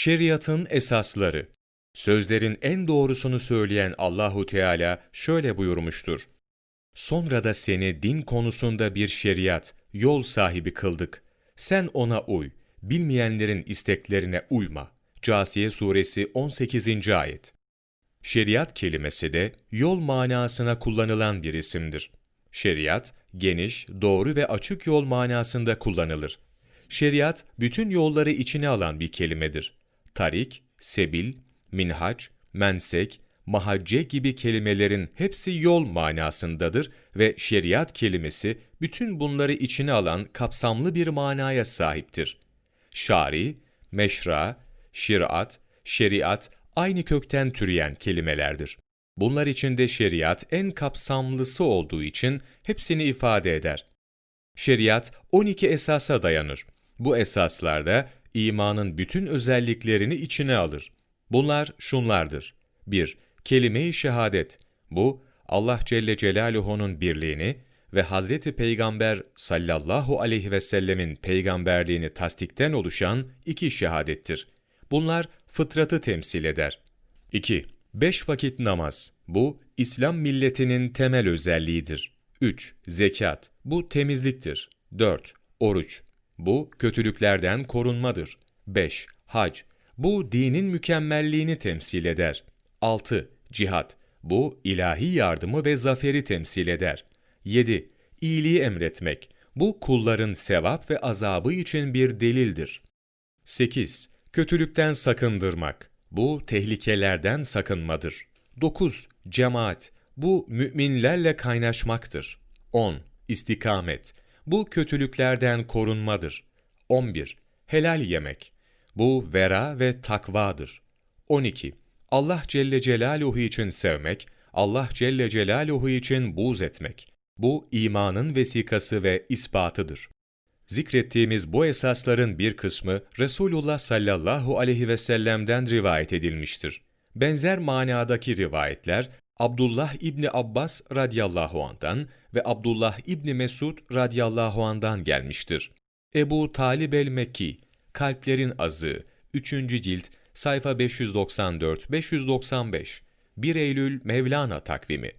Şeriatın esasları. Sözlerin en doğrusunu söyleyen Allahu Teala şöyle buyurmuştur. Sonra da seni din konusunda bir şeriat, yol sahibi kıldık. Sen ona uy, bilmeyenlerin isteklerine uyma. Câsiye suresi 18. ayet. Şeriat kelimesi de yol manasına kullanılan bir isimdir. Şeriat, geniş, doğru ve açık yol manasında kullanılır. Şeriat, bütün yolları içine alan bir kelimedir. Tarik, sebil, minhac, mensek, mahacce gibi kelimelerin hepsi yol manasındadır ve şeriat kelimesi bütün bunları içine alan kapsamlı bir manaya sahiptir. Şari, meşra, şirat, şeriat aynı kökten türeyen kelimelerdir. Bunlar içinde şeriat en kapsamlısı olduğu için hepsini ifade eder. Şeriat 12 esasa dayanır. Bu esaslarda imanın bütün özelliklerini içine alır. Bunlar şunlardır. 1. Kelime-i şehadet. Bu, Allah Celle Celaluhu'nun birliğini ve Hazreti Peygamber sallallahu aleyhi ve sellemin peygamberliğini tasdikten oluşan iki şehadettir. Bunlar fıtratı temsil eder. 2. Beş vakit namaz. Bu, İslam milletinin temel özelliğidir. 3. Zekat. Bu temizliktir. 4. Oruç. Bu, kötülüklerden korunmadır. 5. Hac. Bu, dinin mükemmelliğini temsil eder. 6. Cihat. Bu, ilahi yardımı ve zaferi temsil eder. 7. İyiliği emretmek. Bu, kulların sevap ve azabı için bir delildir. 8. Kötülükten sakındırmak. Bu tehlikelerden sakınmadır. 9. Cemaat. Bu müminlerle kaynaşmaktır. 10. İstikamet. Bu kötülüklerden korunmadır. 11. Helal yemek. Bu vera ve takvadır. 12. Allah Celle Celaluhu için sevmek, Allah Celle Celaluhu için buğz etmek. Bu imanın vesikası ve ispatıdır. Zikrettiğimiz bu esasların bir kısmı Resulullah sallallahu aleyhi ve sellem'den rivayet edilmiştir. Benzer manadaki rivayetler Abdullah İbni Abbas radıyallahu anh'tan ve Abdullah İbni Mesud radıyallahu anh'dan gelmiştir. Ebu Talib el-Mekki, Kalplerin Azı, 3. cilt, sayfa 594-595, 1 Eylül Mevlana takvimi